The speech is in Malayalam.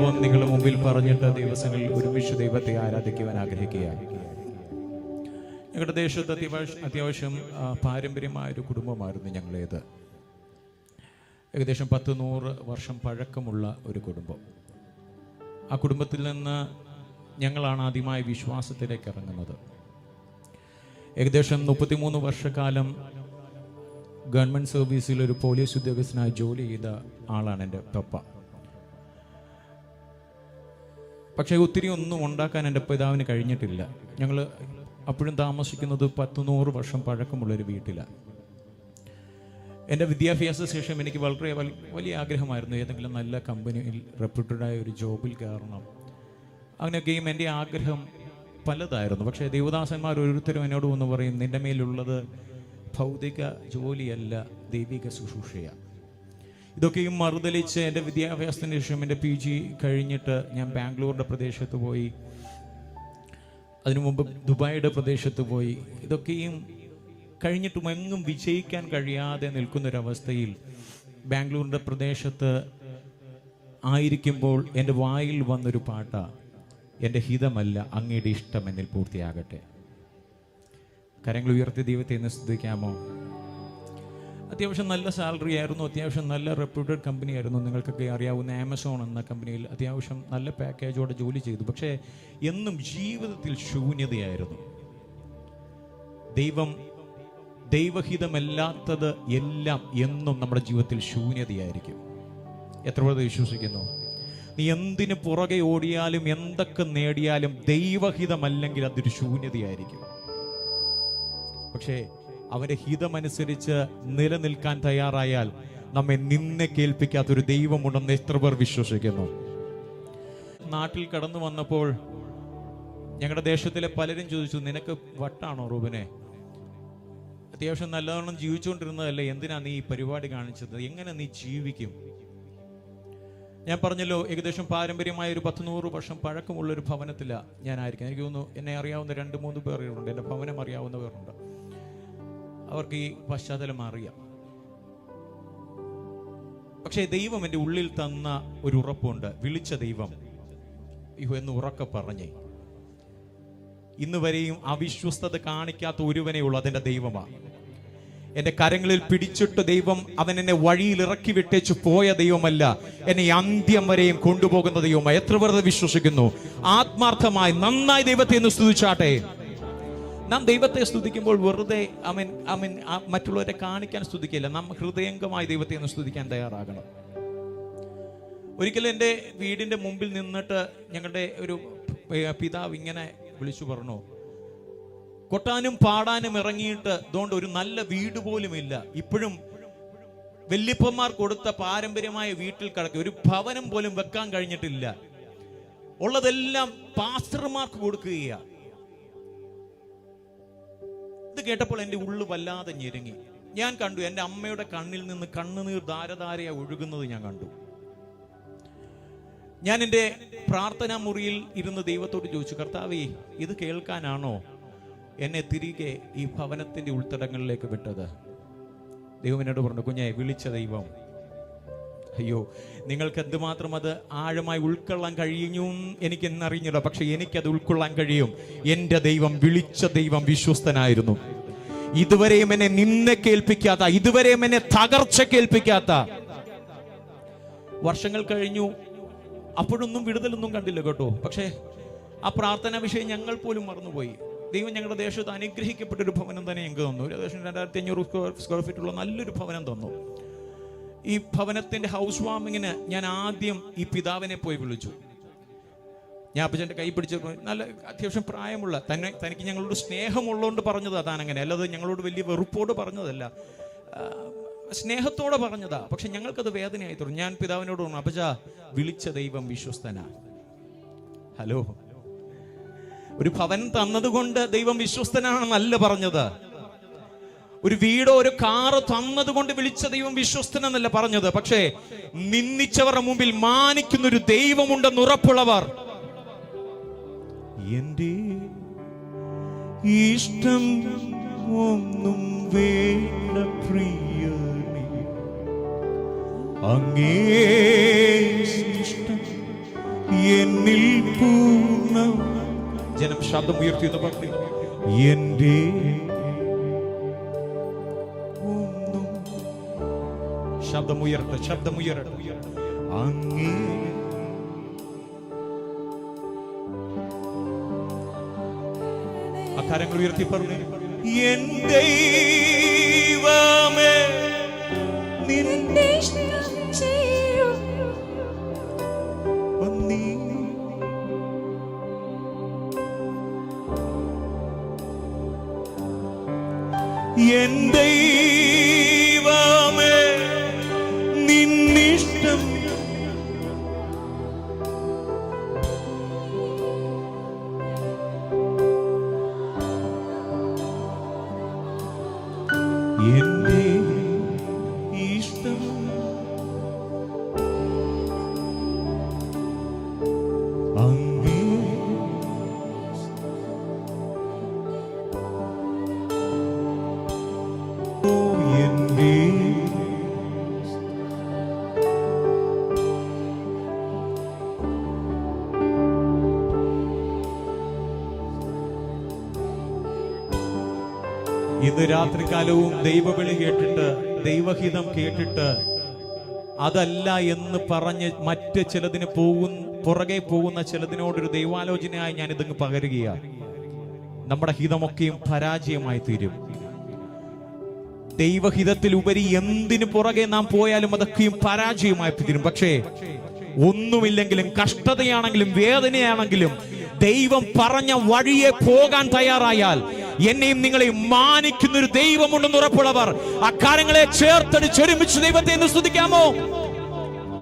അനുഭവം നിങ്ങളുടെ മുമ്പിൽ പറഞ്ഞിട്ട് ദിവസങ്ങളിൽ ഒരുമിച്ച് ദൈവത്തെ ആരാധിക്കുവാൻ ആഗ്രഹിക്കുകയാണ്. ഞങ്ങളുടെ ദേശത്ത് അത്യാവശ്യം അത്യാവശ്യം പാരമ്പര്യമായ ഒരു കുടുംബമായിരുന്നു ഞങ്ങളേത്. ഏകദേശം പത്ത് നൂറ് വർഷം പഴക്കമുള്ള ഒരു കുടുംബം. ആ കുടുംബത്തിൽ നിന്ന് ഞങ്ങളാണ് ആദ്യമായി വിശ്വാസത്തിലേക്ക് ഇറങ്ങുന്നത്. ഏകദേശം മുപ്പത്തിമൂന്ന് വർഷക്കാലം ഗവൺമെന്റ് സർവീസിൽ ഒരു പോലീസ് ഉദ്യോഗസ്ഥനായി ജോലി ചെയ്ത ആളാണ് എന്റെ പപ്പ. പക്ഷേ ഒത്തിരി ഒന്നും ഉണ്ടാക്കാൻ എന്റെ പിതാവിന് കഴിഞ്ഞിട്ടില്ല. ഞങ്ങൾ അപ്പോഴും താമസിക്കുന്നത് പത്ത് നൂറ് വർഷം പഴക്കമുള്ളൊരു വീട്ടിലാണ് എന്റെ വിദ്യാഭ്യാസ ശേഷം എനിക്ക് വളരെ വലിയ ആഗ്രഹമായിരുന്നു ഏതെങ്കിലും നല്ല കമ്പനിയിൽ റെപ്യൂട്ടഡായ ഒരു ജോബിൽ കയറണം. അങ്ങനെയൊക്കെയും എന്റെ ആഗ്രഹം പലതായിരുന്നു. പക്ഷേ ദേവദാസന്മാർ ഓരോരുത്തരും എന്നോട് വന്ന് പറയും നിന്റെ മേലുള്ളത് ഭൗതിക ജോലിയല്ല ദൈവിക ശുശ്രൂഷയാണ് ഇതൊക്കെയും മറുതലിച്ച് എന്റെ വിദ്യാഭ്യാസത്തിന് ശേഷം എന്റെ പി ജി കഴിഞ്ഞിട്ട് ഞാൻ ബാംഗ്ലൂരിന്റെ പ്രദേശത്ത് പോയി. അതിനു മുമ്പ് ദുബായിയുടെ പ്രദേശത്ത് പോയി. ഇതൊക്കെയും കഴിഞ്ഞിട്ടും എങ്ങും വിജയിക്കാൻ കഴിയാതെ നിൽക്കുന്നൊരവസ്ഥയിൽ ബാംഗ്ലൂരിന്റെ പ്രദേശത്ത് ആയിരിക്കുമ്പോൾ എന്റെ വായിൽ വന്നൊരു പാട്ട എന്റെ ഹിതമല്ല അങ്ങയുടെ ഇഷ്ടം എന്നിൽ പൂർത്തിയാകട്ടെ. കരങ്ങൾ ഉയർത്തി ദൈവത്തെ എന്ന് സ്തുതിക്കാമോ? അത്യാവശ്യം നല്ല സാലറി ആയിരുന്നു അത്യാവശ്യം നല്ല റെപ്യൂട്ടഡ് കമ്പനി ആയിരുന്നു. നിങ്ങൾക്കൊക്കെ അറിയാവുന്ന ആമസോൺ എന്ന കമ്പനിയിൽ അത്യാവശ്യം നല്ല പാക്കേജോടെ ജോലി ചെയ്തു. പക്ഷേ എന്നും ജീവിതത്തിൽ ശൂന്യതയായിരുന്നു. ദൈവം ദൈവഹിതമല്ലാത്തത് എല്ലാം എന്നും നമ്മുടെ ജീവിതത്തിൽ ശൂന്യതയായിരിക്കും. എത്ര പേർ വിശ്വസിക്കുന്നു? നീ എന്തിനു പുറകെ ഓടിയാലും എന്തൊക്കെ നേടിയാലും ദൈവഹിതമല്ലെങ്കിൽ അതൊരു ശൂന്യതയായിരിക്കും. പക്ഷേ അവന്റെ ഹിതമനുസരിച്ച് നിലനിൽക്കാൻ തയ്യാറായാൽ നമ്മെ നിന്നെ കേൾപ്പിക്കാത്ത ഒരു ദൈവമുണ്ടെന്ന് എത്ര പേർ വിശ്വസിക്കുന്നു. നാട്ടിൽ കടന്നു വന്നപ്പോൾ ഞങ്ങളുടെ ദേശത്തിലെ പലരും ചോദിച്ചു നിനക്ക് വട്ടാണോ റൂബിനെ? അത്യാവശ്യം നല്ലവണ്ണം ജീവിച്ചുകൊണ്ടിരുന്നതല്ലേ എന്തിനാ നീ ഈ പരിപാടി കാണിച്ചത്? എങ്ങനെ നീ ജീവിക്കും? ഞാൻ പറഞ്ഞല്ലോ ഏകദേശം പാരമ്പര്യമായ ഒരു പത്ത് നൂറ് വർഷം പഴക്കമുള്ള ഒരു ഭവനത്തില ഞാനായിരിക്കും എനിക്ക് തോന്നുന്നു എന്നെ അറിയാവുന്ന രണ്ട് മൂന്ന് പേരുണ്ട്. എന്റെ ഭവനം അറിയാവുന്നവരുണ്ട് അവർക്ക് ഈ പശ്ചാത്തലം അറിയാം. പക്ഷേ ദൈവം എന്റെ ഉള്ളിൽ തന്ന ഒരു ഉറപ്പുണ്ട്. വിളിച്ച ദൈവം. ഇഹു എന്ന് ഉറക്കെ പറഞ്ഞേ. ഇന്ന് വരെയും അവിശ്വസ്തത കാണിക്കാത്ത ഒരുവനേ ഉള്ളൂ അതിന്റെ ദൈവമാണ് എന്റെ കരങ്ങളിൽ പിടിച്ചിട്ട് ദൈവം അവൻ എന്നെ വഴിയിൽ ഇറക്കി വിട്ടേച്ചു പോയ ദൈവമല്ല. എന്നെ അന്ത്യം വരെയും കൊണ്ടുപോകുന്ന ദൈവമായി എത്ര പേർ വിശ്വസിക്കുന്നു? ആത്മാർത്ഥമായി നന്നായി ദൈവത്തെ ഒന്ന് സ്തുതിച്ചാട്ടെ. നാം ദൈവത്തെ സ്തുതിക്കുമ്പോൾ വെറുതെ അവൻ അവൻ മറ്റുള്ളവരെ കാണിക്കാൻ സ്തുതിക്കില്ല. നാം ഹൃദയംഗമായി ദൈവത്തെ ഒന്ന് സ്തുതിക്കാൻ തയ്യാറാകണം. ഒരിക്കലും എന്റെ വീടിന്റെ മുമ്പിൽ നിന്നിട്ട് ഞങ്ങളുടെ ഒരു പിതാവ് ഇങ്ങനെ വിളിച്ചു പറഞ്ഞു കൊട്ടാനും പാടാനും ഇറങ്ങിയിട്ട് അതുകൊണ്ട് ഒരു നല്ല വീട് പോലുമില്ല ഇപ്പോഴും വല്യപ്പന്മാർ കൊടുത്ത പാരമ്പര്യമായ വീട്ടിൽ കിടക്കുക ഒരു ഭവനം പോലും വെക്കാൻ കഴിഞ്ഞിട്ടില്ല. ഉള്ളതെല്ലാം പാസ്റ്റർമാർക്ക് കൊടുക്കുകയാണ് കേട്ടപ്പോൾ എന്റെ ഉള്ളു വല്ലാതെ ഞെരുങ്ങി. ഞാൻ കണ്ടു എന്റെ അമ്മയുടെ കണ്ണിൽ നിന്ന് കണ്ണുനീർ ധാരധാരയായി ഒഴുകുന്നത് ഞാൻ കണ്ടു. ഞാൻ എന്റെ പ്രാർത്ഥനാ മുറിയിൽ ഇരുന്ന് ദൈവത്തോട് ചോദിച്ചു കർത്താവേ ഇത് കേൾക്കാനാണോ എന്നെ തിരികെ ഈ ഭവനത്തിന്റെ ഉൾത്തടങ്ങളിലേക്ക് വിട്ടത്? ദൈവം എന്നോട് പറഞ്ഞു കുഞ്ഞെ വിളിച്ച ദൈവം അയ്യോ നിങ്ങൾക്ക് എന്തുമാത്രം അത് ആഴമായി ഉൾക്കൊള്ളാൻ കഴിയും എനിക്ക് എന്നറിഞ്ഞില്ല പക്ഷെ എനിക്കത് ഉൾക്കൊള്ളാൻ കഴിയും. എന്റെ ദൈവം വിളിച്ച ദൈവം വിശ്വസ്തനായിരുന്നു. ഇതുവരെയും എന്നെ നിന്നെ കേൾപ്പിക്കാത്ത ഇതുവരെയും എന്നെ തകർച്ച കേൾപ്പിക്കാത്ത. വർഷങ്ങൾ കഴിഞ്ഞു. അപ്പോഴൊന്നും വിടുതലൊന്നും കണ്ടില്ല കേട്ടോ. പക്ഷേ ആ പ്രാർത്ഥന വിഷയം ഞങ്ങൾ പോലും മറന്നുപോയി. ദൈവം ഞങ്ങളുടെ ദേശത്ത് അനുഗ്രഹിക്കപ്പെട്ട ഒരു ഭവനം തന്നെ ഞങ്ങൾക്ക് തന്നു. ഒരു ഏകദേശം രണ്ടായിരത്തി അഞ്ഞൂറ് സ്ക്വയർ സ്ക്വയർ ഫീറ്റ് ഉള്ള നല്ലൊരു ഭവനം തന്നു. ഈ ഭവനത്തിന്റെ ഹൗസ് വാമിങ്ങിന് ഞാൻ ആദ്യം ഈ പിതാവിനെ പോയി വിളിച്ചു. ഞാൻ അപ്പച്ചന്റെ കൈ പിടിച്ച് നല്ല അത്യാവശ്യം പ്രായമുള്ള തന്നെ തനിക്ക് ഞങ്ങളോട് സ്നേഹമുള്ളതുകൊണ്ട് പറഞ്ഞത് അതാണ് അങ്ങനെ അല്ലാതെ ഞങ്ങളോട് വലിയ വെറുപ്പോട് പറഞ്ഞതല്ല. സ്നേഹത്തോടെ പറഞ്ഞതാ. പക്ഷെ ഞങ്ങൾക്കത് വേദനയായി തുടങ്ങി ഞാൻ പിതാവിനോട് പറഞ്ഞു അപ്പച്ച വിളിച്ച ദൈവം വിശ്വസ്തനാ. ഹലോ. ഒരു ഭവൻ തന്നതുകൊണ്ട് ദൈവം വിശ്വസ്തനാണെന്നല്ല പറഞ്ഞത്. ഒരു വീടോ ഒരു കാറ് തന്നതുകൊണ്ട് വിളിച്ച ദൈവം വിശ്വസ്തനെന്നല്ല പറഞ്ഞത്. പക്ഷേ നിന്ദിച്ചവരുടെ മുമ്പിൽ മാനിക്കുന്ന ഒരു ദൈവമുണ്ടെന്ന് ഉറപ്പുള്ളവർ. എന്റെ ഇഷ്ടം ഒന്നും വേണ്ട പ്രിയനേ അങ്ങേ ഇഷ്ടം എന്നിൽ പൂർണ ജനം ശബ്ദം ഉയർത്തി എന്ന് പറഞ്ഞു എന്റെ ശബ്ദമുയരട്ടെ ശബ്ദമുയരട്ടെ അങ്ങേ അക്കാരങ്ങൾ ഉയർത്തി പറഞ്ഞു എൻ ദൈവമേ നിൻ നിന്റെ ഇഷ്ടം ചെയ്യും എന്റെ ഇന്ന് രാത്രികാലവും ദൈവവിളി കേട്ടിട്ട് ദൈവഹിതം കേട്ടിട്ട് അതല്ല എന്ന് പറഞ്ഞ് മറ്റ് ചിലതിന് പോകുന്ന പുറകെ പോകുന്ന ചിലതിനോടൊരു ദൈവാലോചനയായി ഞാൻ ഇതങ്ങ് പകരുകയാണ് നമ്മുടെ ഹിതമൊക്കെയും പരാജയമായി തീരും. ദൈവഹിതത്തിലുപരി എന്തിനു പുറകെ നാം പോയാലും അതൊക്കെയും പരാജയമായി തീരും. പക്ഷേ ഒന്നുമില്ലെങ്കിലും കഷ്ടതയാണെങ്കിലും വേദനയാണെങ്കിലും ദൈവം പറഞ്ഞ വഴിയെ പോകാൻ തയ്യാറായാൽ എന്നെയും നിങ്ങളെയും മാനിക്കുന്ന ഒരു ദൈവമുണ്ടെന്ന് ഉറപ്പുള്ളവർ അക്കാര്യങ്ങളെ ചേർത്തടിച്ചൊരുമിച്ച് ദൈവത്തെ എന്ന് സ്തുതിക്കാമോ?